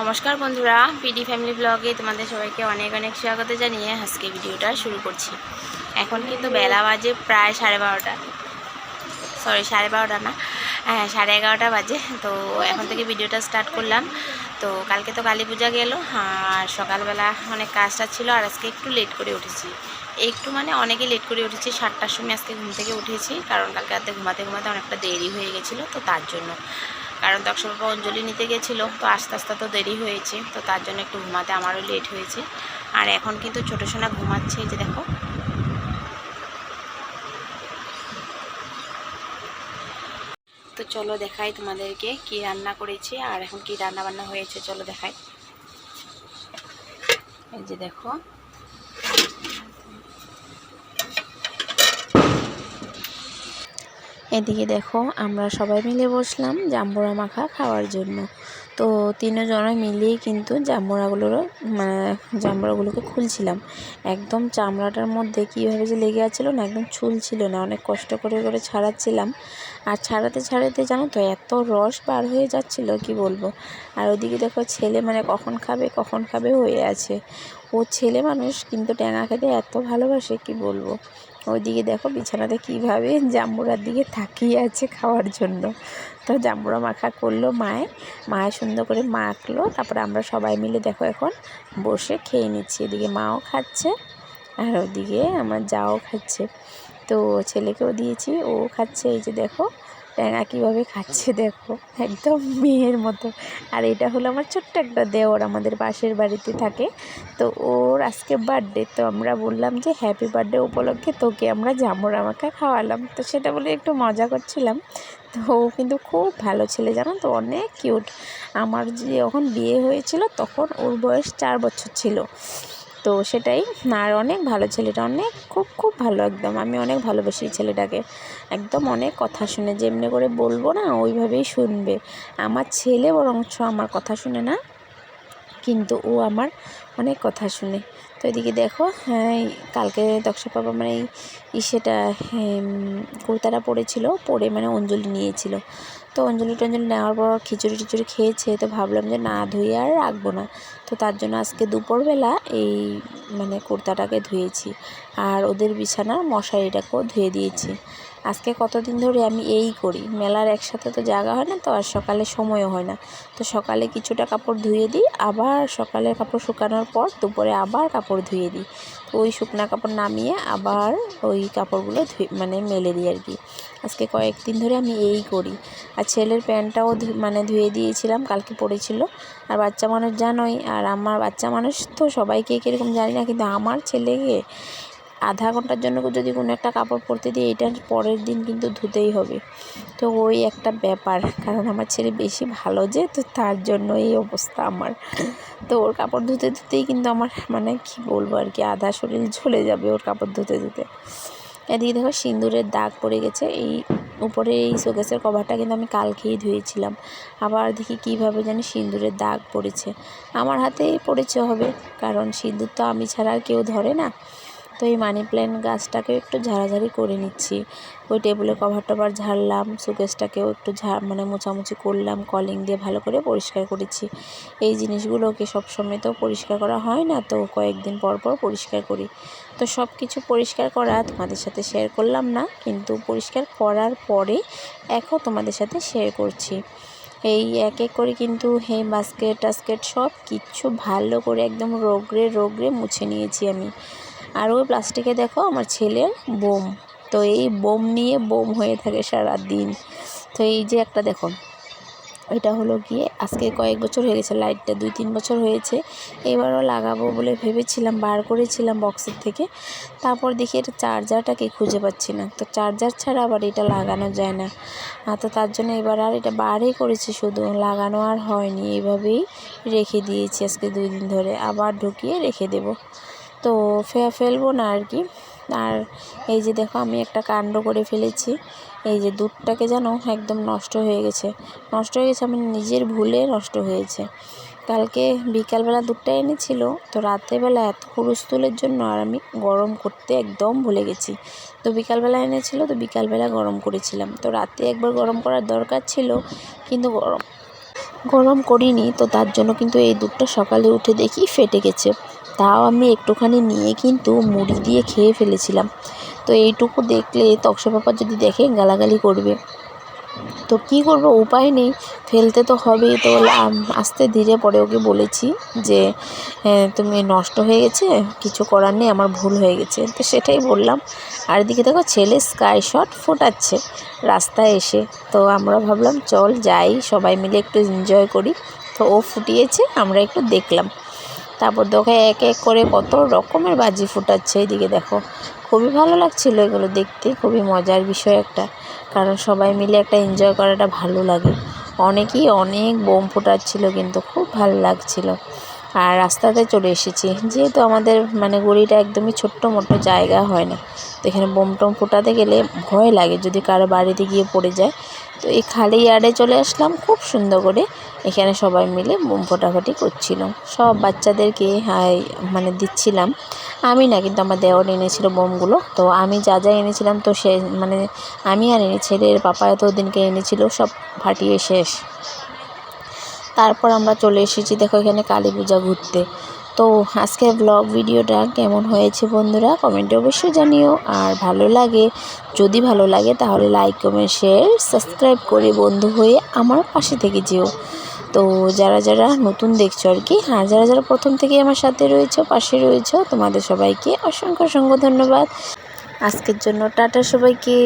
নমস্কার বন্ধুরা, PD family ব্লগে তোমাদের সবাইকে অনেক অনেক স্বাগত জানিয়ে আজকে ভিডিওটা শুরু করছি। এখন কিন্তু বেলা বাজে প্রায় সাড়ে বারোটা। সরি সাড়ে বারোটা না। হ্যাঁ সাড়ে এগারোটা বাজে। তো এখন থেকে ভিডিওটা স্টার্ট করলাম। তো কালকে তো কালী পূজা গেলো, আর সকালবেলা অনেক কাজটা ছিল, আর আজকে একটু লেট করে উঠেছি। একটু মানে অনেকে লেট করে উঠেছি, সাতটার সময় আজকে ঘুম থেকে উঠেছি, কারণ কালকে রাতে ঘুমাতে ঘুমাতে অনেকটা দেরি হয়ে গেছিল, তো তার জন্য। কারণ দক্ষ বাবা অঞ্জলি নিতে গেছিল, তো আস্তে আস্তে তো দেরি হয়েছে, তো তার জন্য একটু ঘুমাতে আমারও লেট হয়েছে। আর এখন কিন্তু ছোটো সোনা ঘুমাচ্ছে যে দেখো। তো চলো দেখাই তোমাদেরকে কি রান্না করেছি, আর এখন কি রান্না বান্না হয়েছে, চলো দেখাই। এই যে দেখো। এদিকে দেখো, আমরা সবাই মিলে বসলাম জাম্বুরা মাখা খাওয়ার জন্য। তো তিনজনে মিলেই কিন্তু জাম্বুরাগুলোরও মানে জাম্বুরাগুলোকে খুলছিলাম। একদম চামড়াটার মধ্যে কীভাবে যে লেগে যাচ্ছিল না, একদম ছুল ছিল না, অনেক কষ্ট করে করে ছাড়াচ্ছিলাম। আর ছাড়াতে ছাড়াতে জানো তো, এত রস বার হয়ে যাচ্ছিল, কি বলব? আর ওদিকে দেখো, ছেলে মানে কখন খাবে কখন খাবে হয়ে আছে। ও ছেলে মানুষ কিন্তু ট্যাঙা খেতে এত ভালোবাসে, কি বলব? ওইদিকে দেখো বিছানাতে কীভাবে জাম্বুরার দিকে থাকিয়ে আছে খাওয়ার জন্য। তো জাম্বুরা মাখা করল মায়ে মায়ে সুন্দর করে মাখলো, তারপরে আমরা সবাই মিলে দেখো এখন বসে খেয়ে নিচ্ছি। এদিকে মাও খাচ্ছে আর ওদিকে আমার যাও খাচ্ছে। তো ছেলেকেও দিয়েছি, ও খাচ্ছে, এই যে দেখো ট্যাঙা কীভাবে খাচ্ছে দেখো, একদম মেয়ের মতো। আর এটা হলো আমার ছোট্ট একটা দেওর আমাদের পাশের বাড়িতে থাকে। তো ওর আজকে বার্থডে তো আমরা বললাম যে হ্যাপি বার্থডে উপলক্ষে তোকে আমরা জামর আমাকে খাওয়ালাম। তো সেটা বলে একটু মজা করছিলাম। তো ও কিন্তু খুব ভালো ছেলে, জানো তো? অনেক কিউট আমার যখন বিয়ে হয়েছিল তখন ওর বয়স চার বছর ছিল। তো সেটাই। আর অনেক ভালো ছেলেটা, অনেক, খুব খুব ভালো একদম। আমি অনেক ভালোবাসি ছেলেটাকে। একদম অনেক কথা শুনে, যেমনি করে বলব না, ওইভাবেই শুনবে। আমার ছেলে বরঞ্চ আমার কথা শুনে না কিন্তু ও আমার অনেক কথা শুনে। তো এদিকে দেখো হ্যাঁ কালকে দক্ষ বাবা মানে এই সেটা কুর্তাটা পরেছিল, পরে মানে অঞ্জলি নিয়েছিল। তো অঞ্জলি টঞ্জলি নেওয়ার পর খিচুড়ি টিচুড়ি খেয়েছে, তো ভাবলাম যে না ধুয়ে আর রাখব না। তো তার জন্য আজকে দুপুরবেলা এই মানে কুর্তাটাকে ধুয়েছি। আর ওদের বিছানার মশারিটাকেও ধুয়ে দিয়েছি। আজকে কতদিন ধরে আমি এই করি? মেলার একসাথে তো জায়গা হয় না তো, আর সকালে সময়ও হয় না। তো সকালে কিছুটা কাপড় ধুয়ে দিই, আবার সকালে কাপড় শুকানোর পর দুপুরে আবার কাপড় ধুয়ে দিই। তো ওই শুকনা কাপড় নামিয়ে আবার ওই কাপড়গুলো ধুয়ে মানে মেলে দিই আর কি। আজকে কয়েকদিন ধরে আমি এই করি। আর ছেলের প্যান্টটাও মানে ধুয়ে দিয়েছিলাম, কালকে পড়েছিল। আর বাচ্চা মানুষ জানোই, আর আমার বাচ্চা মানুষ তো সবাইকে কীরকম জানি না, কিন্তু আমার ছেলেকে আধা ঘণ্টার জন্য যদি কোনো একটা কাপড় পরতে দিই এটার পরের দিন কিন্তু ধুতেই হবে। তো ওই একটা ব্যাপার, কারণ আমার ছেলে বেশি ভালো যে, তো তার জন্য এই অবস্থা আমার। তো ওর কাপড় ধুতে ধুতেই কিন্তু আমার মানে কি বলব আর কি, আধা শরীর ঝলে যাবে ওর কাপড় ধুতে ধুতে। এদিকে দেখো সিঁদুরের দাগ পড়ে গেছে, এই উপরে এই শোকেসের কভারটা কিন্তু আমি কালকেই ধুয়েছিলাম। আবার দেখি কীভাবে জানি সিঁদুরের দাগ পড়েছে। আমার হাতেই পড়েছে হবে, কারণ সিঁদুর তো আমি ছাড়া আর কেউ ধরে না। তো এই মানি প্ল্যান্ট গাছটাকে একটু ঝাড়াঝাড়ি করে নিচ্ছি। ওই টেবিলের কভার টভার ঝাড়লাম সুকেসটাকেও একটু ঝাড় মানে মোছামুছি করলাম কলিং দিয়ে ভালো করে পরিষ্কার করেছি। এই জিনিসগুলোকে সবসময় তো পরিষ্কার করা হয় না, তো কয়েকদিন পর পর পরিষ্কার করি। তো সব কিছু পরিষ্কার করা তোমাদের সাথে শেয়ার করলাম না, কিন্তু পরিষ্কার করার পরে এখন তোমাদের সাথে শেয়ার করছি। এই এক এক করে কিন্তু হে বাস্কেট টাস্কেট সব কিচ্ছু ভালো করে একদম রোগড়ে রোগড়ে মুছে নিয়েছি আমি। আর ওই প্লাস্টিকে দেখো আমার ছেলের বোম। তো এই বোম নিয়ে বোম হয়ে থাকে সারা দিন তো এই যে একটা দেখো, এটা হলো গিয়ে আজকে কয়েক বছর হয়ে গেছে, লাইটটা দুই তিন বছর হয়েছে। এবারও লাগাবো বলে ভেবেছিলাম, বার করেছিলাম বক্সের থেকে। তারপর দেখি এটা চার্জারটাকে খুঁজে পাচ্ছি না। তো চার্জার ছাড়া আবার এটা লাগানো যায় না। তো তার জন্য এবার আর এটা বারই করেছি শুধু। লাগানো আর হয়নি এইভাবেই রেখে দিয়েছি আজকে দুই দিন ধরে। আবার ঢুকিয়ে রেখে দেবো। তো ফেলব না আর কি। আর এই যে দেখো, আমি একটা কাণ্ড করে ফেলেছি। এই যে দুধটাকে যেন একদম নষ্ট হয়ে গেছে। নষ্ট হয়ে গেছে আমি নিজের ভুলে নষ্ট হয়েছে। কালকে বিকালবেলা দুধটা এনেছিল, তো রাত্রেবেলা এত হুলস্থুলের জন্য আর আমি গরম করতে একদম ভুলে গেছি। তো বিকালবেলা এনেছিল, তো বিকালবেলা গরম করেছিলাম। তো রাতে একবার গরম করার দরকার ছিল, কিন্তু গরম গরম করিনি। তো তার জন্য কিন্তু এই দুধটা সকালে উঠে দেখি ফেটে গেছে। তাও আমি একটুখানি নিয়ে কিন্তু মুড়ি দিয়ে খেয়ে ফেলেছিলাম। তো এইটুকু দেখলে তক্সা পাপা যদি দেখে গালাগালি করবে। তো কী করব? উপায় নেই। ফেলতে তো হবেই। তো আস্তে ধীরে পরে ওকে বলেছি যে হ্যাঁ, তুমি নষ্ট হয়ে গেছে। কিছু করার নেই আমার ভুল হয়ে গেছে। তো সেটাই বললাম। আর এদিকে দেখো ছেলে স্কাই শট ফোটাচ্ছে রাস্তায় এসে। তো আমরা ভাবলাম চল যাই সবাই মিলে একটু এনজয় করি। তো ও ফুটিয়েছে আমরা একটু দেখলাম। তারপর দেখো এক এক করে কত রকমের বাজি ফুটাচ্ছে এইদিকে দেখো। খুবই ভালো লাগছিল এগুলো দেখতে, খুবই মজার বিষয় একটা। কারণ সবাই মিলে একটা এনজয় করাটা ভালো লাগে। অনেকেই অনেক বোম ফোটাচ্ছিল কিন্তু খুব ভালো লাগছিল। আর রাস্তাতে চলে এসেছি। যেহেতু আমাদের মানে গড়িটা একদমই ছোট্ট মোটো জায়গা হয় না তো এখানে বোম টোম ফোটাতে গেলে ভয় লাগে যদি কারও বাড়িতে গিয়ে পড়ে যায়। তো এই খালি ইয়ার্ডে চলে আসলাম খুব সুন্দর করে। এখানে সবাই মিলে বোম ফোটাফাটি করছিল। সব বাচ্চাদেরকে হাই মানে দিচ্ছিলাম। আমি না, কিন্তু আমার দেওয়ার এনেছিল বোমগুলো। তো আমি যা যা এনেছিলাম তো সে মানে আমি আর এনে ছেলের পাপা তো ওদিনকে এনেছিল, সব ফাটিয়ে শেষ। তারপর আমরা চলে এসেছি, দেখো এখানে কালী পূজা ঘুরতে। তো আজকের ব্লগ ভিডিওটা কেমন হয়েছে বন্ধুরা কমেন্টে অবশ্যই জানিও। আর ভালো লাগে, যদি ভালো লাগে তাহলে লাইক কমেন্ট শেয়ার সাবস্ক্রাইব করে বন্ধু হয়ে আমার পাশে থেকে যেও। তো যারা যারা নতুন দেখছ আর কি আর যারা যারা প্রথম থেকেই আমার সাথে রয়েছো, পাশে রয়েছো, তোমাদের সবাইকে অসংখ্য অসংখ্য ধন্যবাদ। আজকের জন্য টাটা সবাইকে।